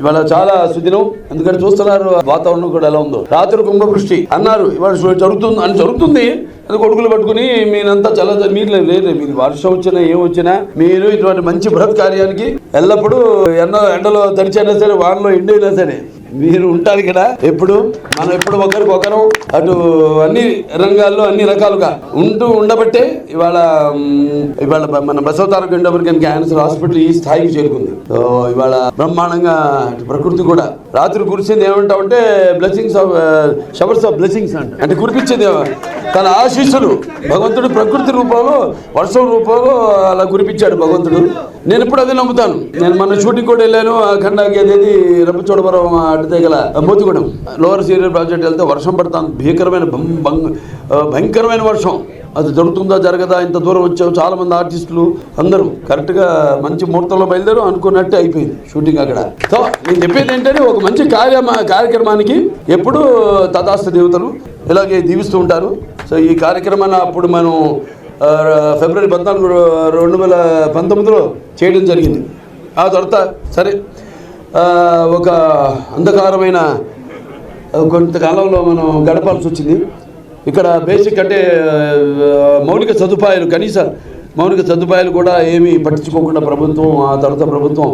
ఇవాళ చాలా సుదినం. ఎందుకంటే చూస్తున్నారు వాతావరణం కూడా ఎలా ఉందో. రాత్రి కుంభవృష్టి అన్నారు. ఇవాళ జరుగుతుంది అని జరుగుతుంది. అది కొడుకులు పట్టుకుని మీనంతా చల్ల మీరు లేదు మీరు వర్షం వచ్చినా ఏం వచ్చినా మీరు ఇటువంటి మంచి బృహత్ కార్యానికి ఎల్లప్పుడూ ఎండ ఎండలో తడిచైనా సరే వానలో ఎండైనా సరే మీరు ఉంటారు ఇక్కడ. ఎప్పుడు? మనం ఎప్పుడు ఒకరికి అటు అన్ని రంగాల్లో అన్ని రకాలుగా ఉంటూ ఉండబట్టే ఇవాళ ఇవాళ మన బసవతార ఇండోబర్గన్ క్యాన్సర్ హాస్పిటల్ ఈ స్థాయికి చేరుకుంది. సో ఇవాళ బ్రహ్మాండంగా ప్రకృతి కూడా రాత్రి కురిసింది ఏమంటామంటే blessings of showers of blessings అంట. అంటే కురిపించేది తన ఆశీస్సులు భగవంతుడు ప్రకృతి రూపంలో వర్షం రూపంలో అలా కురిపించాడు భగవంతుడు. నేను ఇప్పుడు అదే నమ్ముతాను. నేను మన షూటింగ్ కూడా వెళ్ళాను. ఆ ఖండాకి అదేది పడితే గల మోతిగూడెం. లోవర్ సీరియల్ ప్రాజెక్ట్ వెళ్తే వర్షం పడతాను భీకరమైన భం- భం- భయంకరమైన వర్షం. అది జరుగుతుందా జరగదా ఇంత దూరం వచ్చావు చాలా మంది ఆర్టిస్టులు అందరూ కరెక్ట్గా మంచి ముహూర్తంలో బయలుదేరు అనుకున్నట్టే అయిపోయింది షూటింగ్ అక్కడ. సో నేను చెప్పేది ఏంటంటే ఒక మంచి కార్య కార్యక్రమానికి ఎప్పుడు తథాస్థ దేవతలు ఇలాగే దీవిస్తూ ఉంటారు. సో ఈ కార్యక్రమాన్ని అప్పుడు మనం ఫిబ్రవరి పద్నాలుగు రెండు వేల పంతొమ్మిదిలో చేయడం జరిగింది. ఆ తర్వాత సరే ఒక అంధకారమైన కొంతకాలంలో మనం గడపాల్సి వచ్చింది. ఇక్కడ బేసిక్ అంటే మౌలిక సదుపాయాలు కనీస మౌలిక సదుపాయాలు కూడా ఏమీ పట్టించుకోకుండా ప్రభుత్వం ఆ తర్వాత ప్రభుత్వం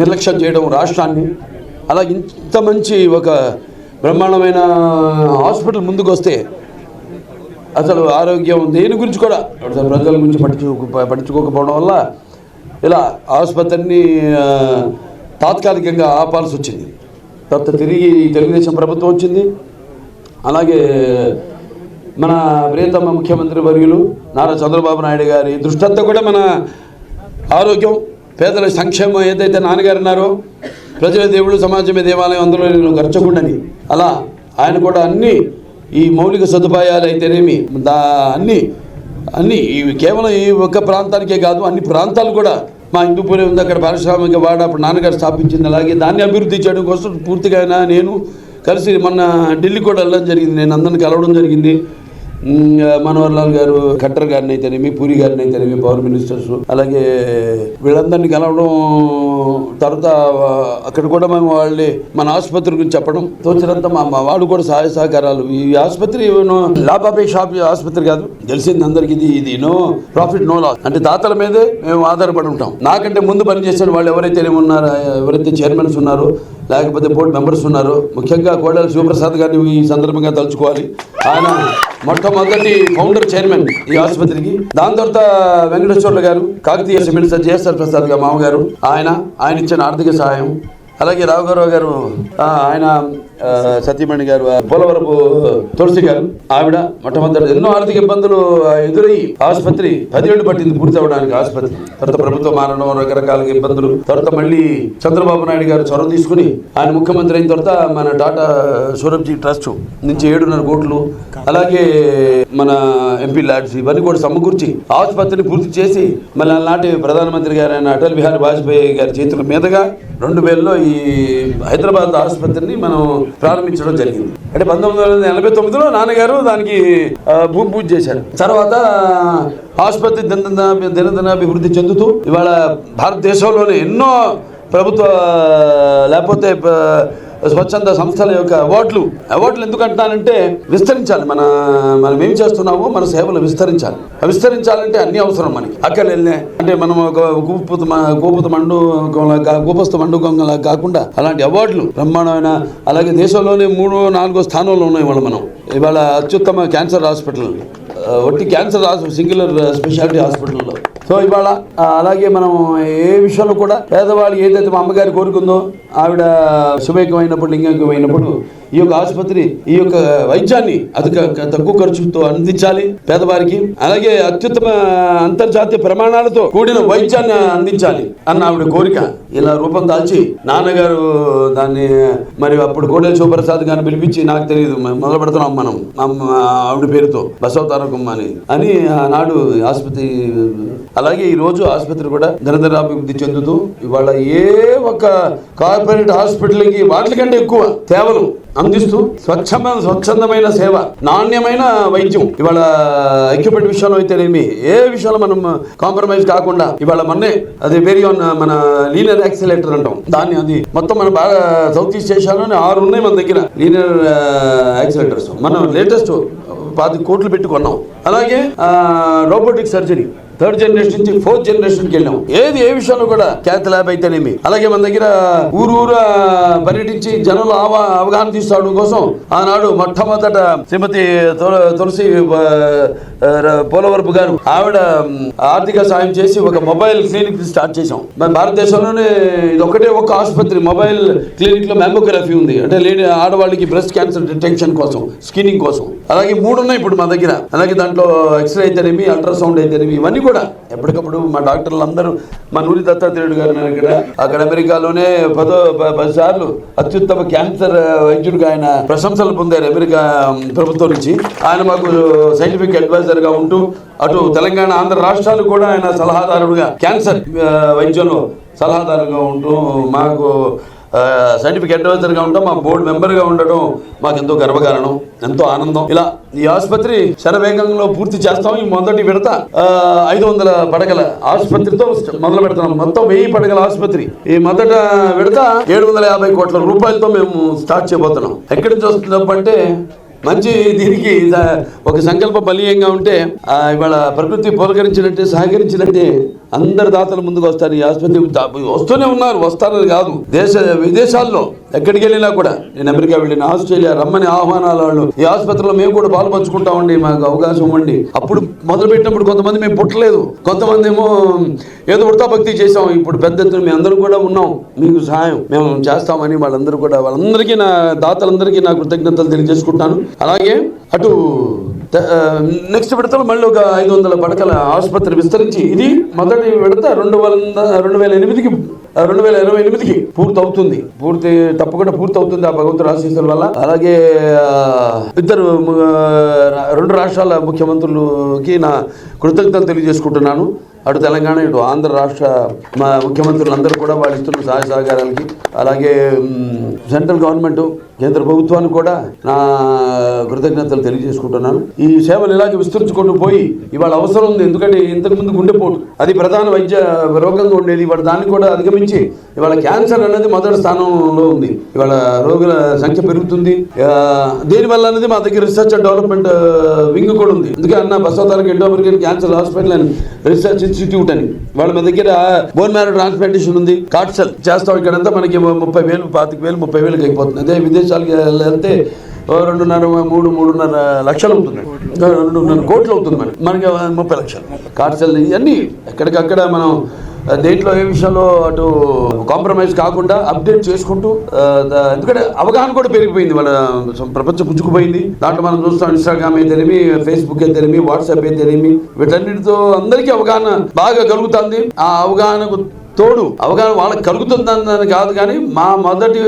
నిర్లక్ష్యం చేయడం రాష్ట్రాన్ని. అలా ఇంత మంచి ఒక బ్రహ్మాండమైన హాస్పిటల్ ముందుకు వస్తే అసలు ఆరోగ్యం దేని గురించి కూడా ప్రజల గురించి పట్టించుకో పట్టించుకోకపోవడం వల్ల ఇలా ఆసుపత్రిని తాత్కాలికంగా ఆపాల్సి వచ్చింది. తర్వాత తిరిగి తెలుగుదేశం ప్రభుత్వం వచ్చింది. అలాగే మన ప్రియతమ ముఖ్యమంత్రి వర్యులు నారా చంద్రబాబు నాయుడు గారి దృష్టంతా కూడా మన ఆరోగ్యం పేదల సంక్షేమం ఏదైతే నాన్నగారు ఉన్నారో ప్రజల దేవుడు సమాజమే దేవాలయం అందులో నేను గర్చకుండని అలా ఆయన కూడా అన్ని ఈ మౌలిక సదుపాయాలు అయితేనేమి దా అన్ని అన్ని ఇవి కేవలం ఈ ఒక్క ప్రాంతానికే కాదు అన్ని ప్రాంతాలు కూడా మా హిందూపురం ఉంది అక్కడ పారిశ్రామిక వాడ అప్పుడు నాన్నగారు స్థాపించింది. అలాగే దాన్ని అభివృద్ధి చేయడం కోసం పూర్తిగా నేను కలిసి మొన్న ఢిల్లీ కూడా వెళ్ళడం జరిగింది. నేను అందరిని కలవడం జరిగింది. మనోహర్ లాల్ గారు ఖట్టర్ గారిని అయితేనేమి పూరి గారిని అయితేనేమి పవర్ మినిస్టర్స్ అలాగే వీళ్ళందరినీ కలవడం తర్వాత అక్కడ కూడా మేము వాళ్ళని మన ఆసుపత్రి గురించి చెప్పడం తోచినంత మా వాడు కూడా సహాయ సహకారాలు. ఈ ఆసుపత్రి లాభాపేక్ష ఆసుపత్రి కాదు తెలిసింది అందరికి ఇది ఇది నో ప్రాఫిట్ నో లాస్. అంటే దాతల మీదే మేము ఆధారపడి ఉంటాం. నాకంటే ముందు పనిచేసిన వాళ్ళు ఎవరైతే ఉన్నారో ఎవరైతే చైర్మన్స్ ఉన్నారో లేకపోతే బోర్డు మెంబర్స్ ఉన్నారు. ముఖ్యంగా కోడల శివప్రసాద్ గారిని ఈ సందర్భంగా తలుచుకోవాలి. ఆయన మొట్టమొదటి ఫౌండర్ చైర్మన్ ఈ ఆసుపత్రికి. దాని తర్వాత వెంకటేశ్వర్లు గారు కాకతీయ సిమెంట్స్ జేఎస్ఆర్ ప్రసాద్ గారు మామగారు ఆయన ఆయన ఇచ్చిన ఆర్థిక సహాయం అలాగే రావు గారు ఆయన సతీమణి గారు పోలవరపు తులసి గారు ఆవిడ మొట్టమొదటి ఎన్నో ఆర్థిక ఇబ్బందులు ఎదురై ఎదురయ్యి ఆసుపత్రి పదిహేడు పట్టింది పూర్తి అవడానికి ఆసుపత్రి. తర్వాత ప్రభుత్వం మారడం రకరకాల ఇబ్బందులు. తర్వాత మళ్ళీ చంద్రబాబు నాయుడు గారు చొరవ తీసుకుని ఆయన ముఖ్యమంత్రి అయిన తర్వాత మన టాటా సూరబ్జీ ట్రస్ట్ నుంచి ఏడున్నర కోట్లు అలాగే మన ఎంపీ ల్యాడ్స్ ఇవన్నీ కూడా సమకూర్చి ఆసుపత్రిని పూర్తి చేసి మళ్ళీ నాటి ప్రధానమంత్రి గారు అయిన అటల్ బిహారీ వాజ్పేయి గారి చేతుల మీదుగా రెండు వేలలో ఈ హైదరాబాద్ ఆసుపత్రిని మనం ప్రారంభించడం జరిగింది. అంటే పంతొమ్మిది వందల ఎనభై తొమ్మిదిలో నాన్నగారు దానికి ఆ, భూమి పూజ చేశారు. తర్వాత ఆసుపత్రి దినదిన దినదినాభివృద్ధి చెందుతూ ఇవాళ భారతదేశంలోనే ఎన్నో ప్రభుత్వ లేకపోతే స్వచ్ఛంద సంస్థల యొక్క అవార్డులు. అవార్డులు ఎందుకు అంటున్నానంటే విస్తరించాలి. మన మనం ఏం చేస్తున్నామో మన సేవలు విస్తరించాలి. విస్తరించాలంటే అన్ని అవసరం మనకి. అక్కడ వెళ్ళే అంటే మనం ఒక గోపుత గోపుత మండు గోపస్థ మండుగంగలా కాకుండా అలాంటి అవార్డులు బ్రహ్మాండమైన అలాగే దేశంలోనే మూడో నాలుగో స్థానంలో ఉన్నాయి ఇవాళ మనం. ఇవాళ అత్యుత్తమ క్యాన్సర్ హాస్పిటల్. ఒట్టి క్యాన్సర్ సింగులర్ స్పెషాలిటీ హాస్పిటల్లో. సో ఇవాళ అలాగే మనం ఏ విషయంలో కూడా పేదవాళ్ళు ఏదైతే మా అమ్మగారి కోరుకుందో ఆవిడ శుభైక్యమైనప్పుడు లింగైకమైనప్పుడు ఈ యొక్క ఆసుపత్రి ఈ యొక్క వైద్యాన్ని అతి తక్కువ ఖర్చుతో అందించాలి పేదవారికి. అలాగే అత్యుత్తమ అంతర్జాతీయ ప్రమాణాలతో కూడిన వైద్యాన్ని అందించాలి అన్న ఆవిడ కోరిక ఇలా రూపం దాల్చి నాన్నగారు దాన్ని మరి అప్పుడు కోడెల శివప్రసాద్ గారిని పిలిపించి నాకు తెలియదు మొదలు పెడుతున్నాం మనం ఆవిడ పేరుతో బసవతారకమ్మ అని అని ఆనాడు ఆసుపత్రి అలాగే ఈ రోజు ఆసుపత్రి కూడా నిరంతరాభివృద్ధి చెందుతూ ఇవాళ ఏ ఒక్క కార్పొరేట్ హాస్పిటల్కి వాటికంటే ఎక్కువ సేవలు అందిస్తూ స్వచ్ఛమైన స్వచ్ఛందమైన సేవ నాణ్యమైన వైద్యం. ఇవాళ ఎక్విప్మెంట్ విషయంలో అయితేనేమి ఏ విషయంలో మనం కాంప్రమైజ్ కాకుండా ఇవాళ మొన్నే అది వెరీ ఆన్ మన లీనియర్ యాక్సిలేటర్ అంటాం. దాన్ని అది మొత్తం మన బాగా సౌత్ ఈస్ట్ ఏషియాలోనే ఆరు ఉన్నాయి మన దగ్గర లీనియర్ యాక్సిలేటర్స్ మనం లేటెస్ట్ పాతి కోట్లు పెట్టుకున్నాం అలాగే రోబోటిక్ సర్జరీ థర్డ్ జనరేషన్ నుంచి ఫోర్త్ జనరేషన్ వెళ్ళాం ఏది ఏ విషయంలో కూడా క్యాత్ ల్యాబ్ అయితేనేమి. అలాగే మన దగ్గర ఊరు ఊర పర్యటించి జనంలో అవగాహన తీసుకోవడం కోసం ఆనాడు మొట్టమొదట శ్రీమతి తుల- తులసి పోలవరపు గారు ఆవిడ ఆర్థిక సాయం చేసి ఒక మొబైల్ క్లినిక్ స్టార్ట్ చేసాం మన భారతదేశంలోనే ఇది ఒకటే ఒక ఆసుపత్రి. మొబైల్ క్లినిక్లో మ్యామోగ్రఫీ ఉంది. అంటే లేడీ ఆడవాళ్ళకి బ్రెస్ట్ క్యాన్సర్ డిటెక్షన్ కోసం స్క్రీనింగ్ కోసం. అలాగే మూడు ఉన్నాయి ఇప్పుడు మా దగ్గర. అలాగే దాంట్లో ఎక్స్రే అయితేనేమి అల్ట్రాసౌండ్ అయితేనేమి ఇవన్నీ కూడా ఎప్పటికప్పుడు మా డాక్టర్లు అందరూ మా నూరి దత్తాత్రేయుడు గారు ఇక్కడ. అక్కడ అమెరికాలోనే పదో పది సార్లు అత్యుత్తమ క్యాన్సర్ వైద్యుడిగా ఆయన ప్రశంసలు పొందారు అమెరికా ప్రభుత్వం నుంచి. ఆయన మాకు సైంటిఫిక్ అడ్వైజర్గా ఉంటూ అటు తెలంగాణ ఆంధ్ర రాష్ట్రాలు కూడా ఆయన సలహాదారుడుగా క్యాన్సర్ వైద్యంలో సలహాదారుగా ఉంటూ మాకు సైంటిఫిక్ అడ్వైజర్గా ఉండటం మా బోర్డు మెంబర్గా ఉండడం మాకు ఎంతో గర్వకారణం ఎంతో ఆనందం. ఇలా ఈ ఆసుపత్రి శరవేగంలో పూర్తి చేస్తాం. ఈ మొదటి విడత ఐదు వందల పడగల ఆసుపత్రితో మొదలు పెడుతున్నాం. మొత్తం వెయ్యి పడగల ఆసుపత్రి. ఈ మొదట విడత ఏడు వందల యాభై కోట్ల రూపాయలతో మేము స్టార్ట్ చేయబోతున్నాం. ఎక్కడి నుంచి వస్తుంది అంటే మంచి దీనికి ఒక సంకల్ప బలీయంగా ఉంటే ఇవాళ ప్రకృతి పులకరించినట్టే సహకరించినట్టే అందరు దాతలు ముందుకు వస్తారు ఈ ఆసుపత్రి వస్తూనే ఉన్నారు వస్తారని కాదు. దేశ విదేశాల్లో ఎక్కడికి వెళ్ళినా కూడా నేను అమెరికా వెళ్ళిన ఆస్ట్రేలియా రమ్మని ఆహ్వానాలు వాళ్ళు. ఈ ఆసుపత్రిలో మేము కూడా పాలు పంచుకుంటామండి మాకు అవకాశం ఉండి. అప్పుడు మొదలు పెట్టినప్పుడు కొంతమంది మేము పుట్టలేదు. కొంతమంది ఏమో ఏదో వృత్తాభక్తి భక్తి చేసాం ఇప్పుడు పెద్ద ఎత్తున మేము అందరం కూడా ఉన్నాం. మీకు సహాయం మేము చేస్తామని వాళ్ళందరూ కూడా వాళ్ళందరికీ నా దాతలందరికీ నా కృతజ్ఞతలు తెలియజేసుకుంటాను. అలాగే అటు నెక్స్ట్ విడతలో మళ్ళీ ఒక ఐదు వందల పడకల ఆసుపత్రి విస్తరించి ఇది మొదటి విడత రెండు వంద రెండు వేల ఎనిమిదికి రెండు వేల ఇరవై ఎనిమిదికి పూర్తి అవుతుంది పూర్తి తప్పకుండా పూర్తి అవుతుంది ఆ భగవంతుడు ఆశీస్సుల వల్ల. అలాగే ఇద్దరు రెండు రాష్ట్రాల ముఖ్యమంత్రులకి నా కృతజ్ఞతలు తెలియజేసుకుంటున్నాను. అటు తెలంగాణ ఇటు ఆంధ్ర రాష్ట్ర మా ముఖ్యమంత్రులందరూ కూడా వాళ్ళు ఇస్తున్న సహాయ సహకారాలకి అలాగే సెంట్రల్ గవర్నమెంట్ కేంద్ర ప్రభుత్వానికి కూడా నా కృతజ్ఞతలు తెలియజేసుకుంటున్నాను. ఈ సేవలు ఇలాగే విస్తరించుకుంటూ పోయి ఇవాళ అవసరం ఉంది. ఎందుకంటే ఇంతకుముందు గుండెపోటు. అది ప్రధాన వైద్య రోగంగా ఉండేది. ఇవాళ దాన్ని కూడా అధిగమించి ఇవాళ క్యాన్సర్ అనేది మొదటి స్థానంలో ఉంది. ఇవాళ రోగుల సంఖ్య పెరుగుతుంది. దీనివల్ల అనేది మా దగ్గర రీసెర్చ్ అండ్ డెవలప్మెంట్ వింగ్ కూడా ఉంది. అందుకే అన్న బసవతారకి ఇండో క్యాన్సర్ హాస్పిటల్ అని రీసెర్చ్ ఇన్స్టిట్యూట్ అని. వాళ్ళ మా దగ్గర బోన్ మ్యారో ట్రాన్స్ప్లాంటేషన్ ఉంది. కార్డ్సెల్ చేస్తాం ఇక్కడంతా. మనకి ముప్పై వేలు పాతిక వేలు ముప్పై వేలకు అయిపోతుంది. అదే విదేశాలకు వెళ్తే రెండున్నర మూడు మూడున్నర లక్షలు అవుతుంది. రెండున్నర కోట్లు అవుతుంది మనకి. మనకి ముప్పై లక్షలు. కార్డ్సెల్ ఇవన్నీ ఎక్కడికక్కడ మనం దేంట్లో ఏ విషయంలో అటు కాంప్రమైజ్ కాకుండా అప్డేట్ చేసుకుంటూ ఎందుకంటే అవగాహన కూడా పెరిగిపోయింది మన ప్రపంచం పుచ్చుకుపోయింది. దాంట్లో మనం చూస్తాం ఇన్స్టాగ్రామ్ అయితేనేమి ఫేస్బుక్ అయితేనేమి వాట్సాప్ అయితేనేమి వీటన్నిటితో అందరికీ అవగాహన బాగా కలుగుతుంది. ఆ అవగాహనకు తోడు అవగాహన వాళ్ళకి కలుగుతుందని కాదు కానీ మా మొదటి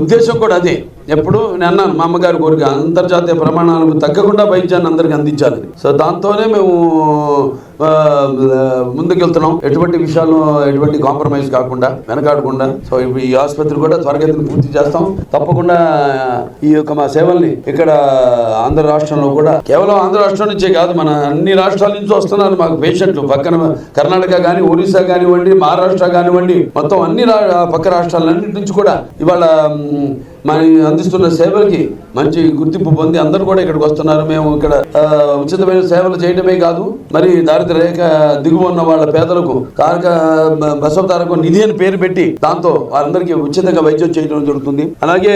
ఉద్దేశం కూడా అదే. ఎప్పుడు నేను అన్నాను మా అమ్మగారి కోరిక అంతర్జాతీయ ప్రమాణాలకు తగ్గకుండా వైద్యాన్ని అందరికి అందించాలని. సో దాంతోనే మేము ముందుకెళ్తున్నాం. ఎటువంటి విషయాల్లో ఎటువంటి కాంప్రమైజ్ కాకుండా వెనకాడకుండా సో ఇప్పుడు ఈ ఆసుపత్రి కూడా త్వరగతిని పూర్తి చేస్తాం. తప్పకుండా ఈ యొక్క మా సేవల్ని ఇక్కడ ఆంధ్ర రాష్ట్రంలో కూడా కేవలం ఆంధ్ర రాష్ట్రం నుంచే కాదు మన అన్ని రాష్ట్రాల నుంచి వస్తున్నారు మాకు పేషెంట్లు. పక్కన కర్ణాటక కానీ ఒరిస్సా కానివ్వండి మహారాష్ట్ర కానివ్వండి మొత్తం అన్ని పక్క రాష్ట్రాలన్నింటి నుంచి కూడా ఇవాళ మన అందిస్తున్న సేవలకి మంచి గుర్తింపు పొంది అందరూ కూడా ఇక్కడికి వస్తున్నారు. మేము ఇక్కడ ఉచితమైన సేవలు చేయడమే కాదు మరి దారిద్ర రేఖ దిగువ ఉన్న వాళ్ళ పేదలకు తారక బ- బసవ తారక నిధి అని పేరు పెట్టి దాంతో వారందరికీ ఉచితంగా వైద్యం చేయడం జరుగుతుంది. అలాగే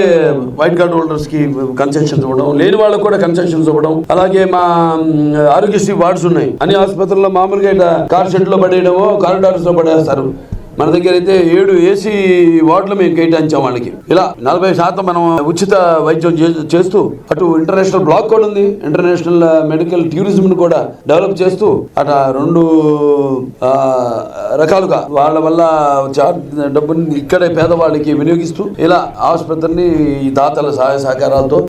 వైట్ కార్డ్ హోల్డర్స్కి కన్సెషన్స్ ఇవ్వడం లేని వాళ్ళకు కూడా కన్సెషన్స్ ఇవ్వడం అలాగే మా ఆరోగ్యశ్రీ వార్డ్స్ ఉన్నాయి. అన్ని ఆసుపత్రుల్లో మామూలుగా ఇట్లా కార్ షెడ్లో పడేయడమో కారిడార్స్లో పడేస్తారు. మన దగ్గర అయితే ఏడు ఏసీ వార్డులు మేము కేటాయించాం వాళ్ళకి. ఇలా నలభై శాతం మనం ఉచిత వైద్యం చే- చేస్తూ అటు ఇంటర్నేషనల్ బ్లాక్ కూడా ఉంది ఇంటర్నేషనల్ మెడికల్ టూరిజం కూడా డెవలప్ చేస్తూ అట రెండు రకాలుగా వాళ్ళ వల్ల చా- డబ్బుని ఇక్కడే పేదవాళ్ళకి వినియోగిస్తూ ఇలా ఆసుపత్రిని దాతల సహాయ సహకారాలతో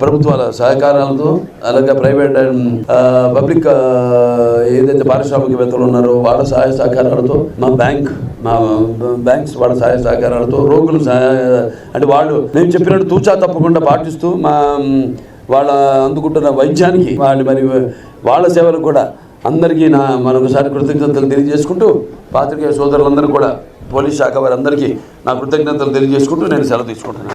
ప్రభుత్వాల సహకారాలతో అలాగే ప్రైవేట్ అండ్ పబ్లిక్ ఏదైతే పారిశ్రామికవేత్తలు ఉన్నారో వాళ్ళ సహాయ సహకారాలతో మా బ్యాంక్ మా బ్యాంక్స్ వాళ్ళ సహాయ సహకారాలతో రోగులు అంటే వాళ్ళు నేను చెప్పినట్టు తూచా తప్పకుండా పాటిస్తూ మా వాళ్ళ అందుకుంటున్న వైద్యానికి వాళ్ళు మరి వాళ్ళ సేవలకు కూడా అందరికీ నా మరొకసారి కృతజ్ఞతలు తెలియజేసుకుంటూ పాత్రికేయ సోదరులందరూ కూడా పోలీస్ శాఖ వారందరికీ నా కృతజ్ఞతలు తెలియజేసుకుంటూ నేను సెలవు తీసుకుంటున్నాను.